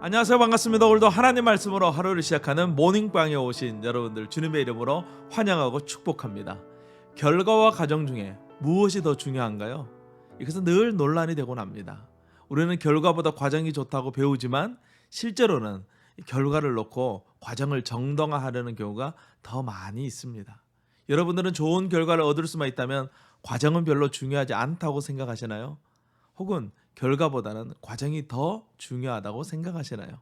안녕하세요. 반갑습니다. 오늘도 하나님 말씀으로 하루를 시작하는 모닝방에 오신 여러분들 주님의 이름으로 환영하고 축복합니다. 결과와 과정 중에 무엇이 더 중요한가요? 이것은 늘 논란이 되곤 합니다. 우리는 결과보다 과정이 좋다고 배우지만 실제로는 이 결과를 놓고 과정을 정당화하려는 경우가 더 많이 있습니다 여러분들은 좋은 결과를 얻을 수만 있다면 과정은 별로 중요하지 않다고 생각하시나요? 혹은 결과보다는 과정이 더 중요하다고 생각하시나요?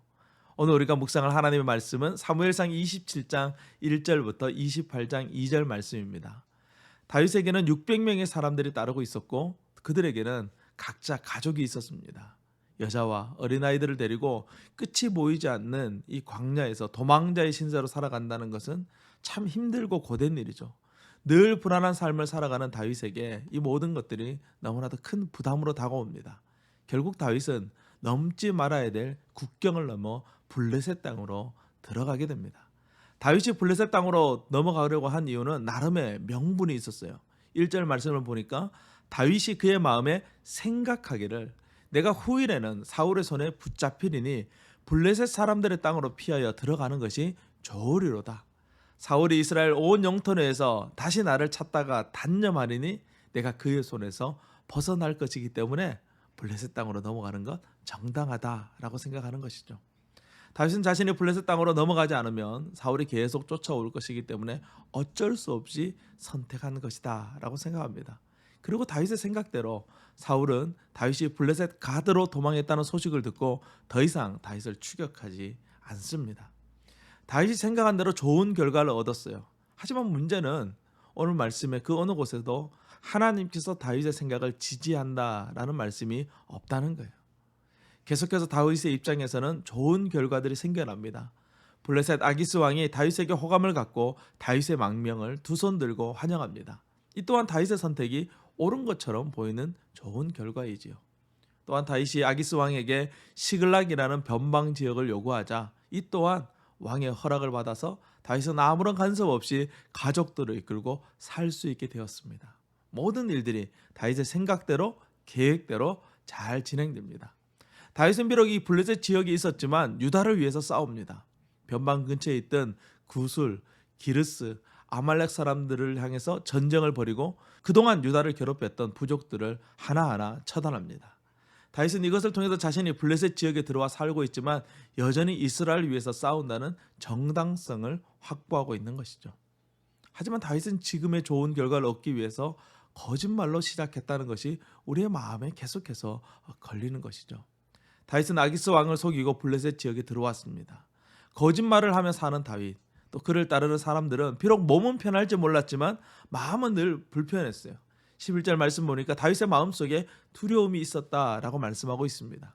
오늘 우리가 묵상할 하나님의 말씀은 사무엘상 27장 1절부터 28장 2절 말씀입니다. 다윗에게는 600명의 사람들이 따르고 있었고 그들에게는 각자 가족이 있었습니다. 여자와 어린아이들을 데리고 끝이 보이지 않는 이 광야에서 도망자의 신세로 살아간다는 것은 참 힘들고 고된 일이죠. 늘 불안한 삶을 살아가는 다윗에게 이 모든 것들이 너무나도 큰 부담으로 다가옵니다. 결국 다윗은 넘지 말아야 될 국경을 넘어 블레셋 땅으로 들어가게 됩니다. 다윗이 블레셋 땅으로 넘어가려고 한 이유는 나름의 명분이 있었어요. 1절 말씀을 보니까 다윗이 그의 마음에 생각하기를 내가 후일에는 사울의 손에 붙잡히리니 블레셋 사람들의 땅으로 피하여 들어가는 것이 좋으리로다. 사울이 이스라엘 온 영토 내에서 다시 나를 찾다가 단념하리니 내가 그의 손에서 벗어날 것이기 때문에 블레셋 땅으로 넘어가는 것 정당하다라고 생각하는 것이죠. 다윗은 자신이 블레셋 땅으로 넘어가지 않으면 사울이 계속 쫓아올 것이기 때문에 어쩔 수 없이 선택한 것이다라고 생각합니다. 그리고 다윗의 생각대로 사울은 다윗이 블레셋 가드로 도망했다는 소식을 듣고 더 이상 다윗을 추격하지 않습니다. 다윗이 생각한 대로 좋은 결과를 얻었어요. 하지만 문제는 오늘 말씀에 그 어느 곳에도 하나님께서 다윗의 생각을 지지한다라는 말씀이 없다는 거예요. 계속해서 다윗의 입장에서는 좋은 결과들이 생겨납니다. 블레셋 아기스 왕이 다윗에게 호감을 갖고 다윗의 망명을 두 손 들고 환영합니다. 이 또한 다윗의 선택이 옳은 것처럼 보이는 좋은 결과이지요. 또한 다윗이 아기스 왕에게 시글락이라는 변방 지역을 요구하자 이 또한 왕의 허락을 받아서 다윗은 아무런 간섭 없이 가족들을 이끌고 살 수 있게 되었습니다. 모든 일들이 다윗의 생각대로 계획대로 잘 진행됩니다. 다윗은 비록 이 블레셋 지역이 있었지만 유다를 위해서 싸웁니다. 변방 근처에 있던 구술, 기르스, 아말렉 사람들을 향해서 전쟁을 벌이고 그동안 유다를 괴롭혔던 부족들을 하나하나 처단합니다. 다윗은 이것을 통해서 자신이 블레셋 지역에 들어와 살고 있지만 여전히 이스라엘을 위해서 싸운다는 정당성을 확보하고 있는 것이죠. 하지만 다윗은 지금의 좋은 결과를 얻기 위해서 거짓말로 시작했다는 것이 우리의 마음에 계속해서 걸리는 것이죠. 다윗은 아기스 왕을 속이고 블레셋 지역에 들어왔습니다. 거짓말을 하며 사는 다윗, 또 그를 따르는 사람들은 비록 몸은 편할지 몰랐지만 마음은 늘 불편했어요. 11절 말씀 보니까 다윗의 마음속에 두려움이 있었다라고 말씀하고 있습니다.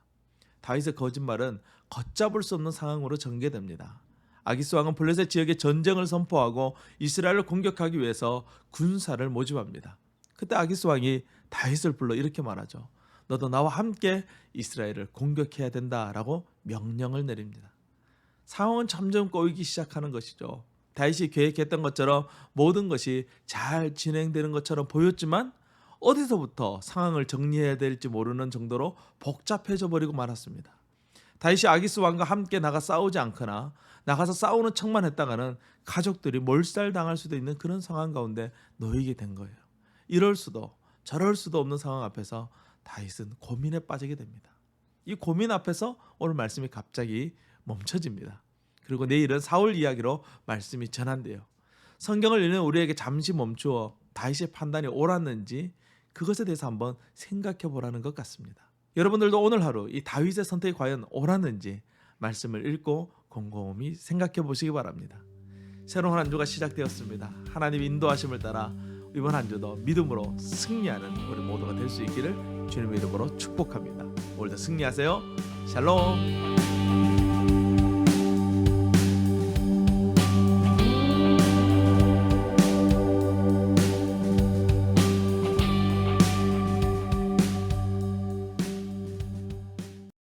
다윗의 거짓말은 걷잡을 수 없는 상황으로 전개됩니다. 아기스 왕은 블레셋 지역에 전쟁을 선포하고 이스라엘을 공격하기 위해서 군사를 모집합니다. 그때 아기스 왕이 다윗을 불러 이렇게 말하죠. 너도 나와 함께 이스라엘을 공격해야 된다라고 명령을 내립니다. 상황은 점점 꼬이기 시작하는 것이죠. 다윗이 계획했던 것처럼 모든 것이 잘 진행되는 것처럼 보였지만 어디서부터 상황을 정리해야 될지 모르는 정도로 복잡해져 버리고 말았습니다. 다윗이 아기스 왕과 함께 나가 싸우지 않거나 나가서 싸우는 척만 했다가는 가족들이 몰살당할 수도 있는 그런 상황 가운데 놓이게 된 거예요. 이럴 수도 저럴 수도 없는 상황 앞에서 다윗은 고민에 빠지게 됩니다. 이 고민 앞에서 오늘 말씀이 갑자기 멈춰집니다. 그리고 내일은 사울 이야기로 말씀이 전한대요. 성경을 읽는 우리에게 잠시 멈추어 다윗의 판단이 옳았는지 그것에 대해서 한번 생각해 보라는 것 같습니다. 여러분들도 오늘 하루 이 다윗의 선택이 과연 옳았는지 말씀을 읽고 곰곰이 생각해 보시기 바랍니다. 새로운 한 주가 시작되었습니다. 하나님 인도하심을 따라 이번 한 주도 믿음으로 승리하는 우리 모두가 될 수 있기를 주님의 이름으로 축복합니다. 오늘도 승리하세요. 샬롬.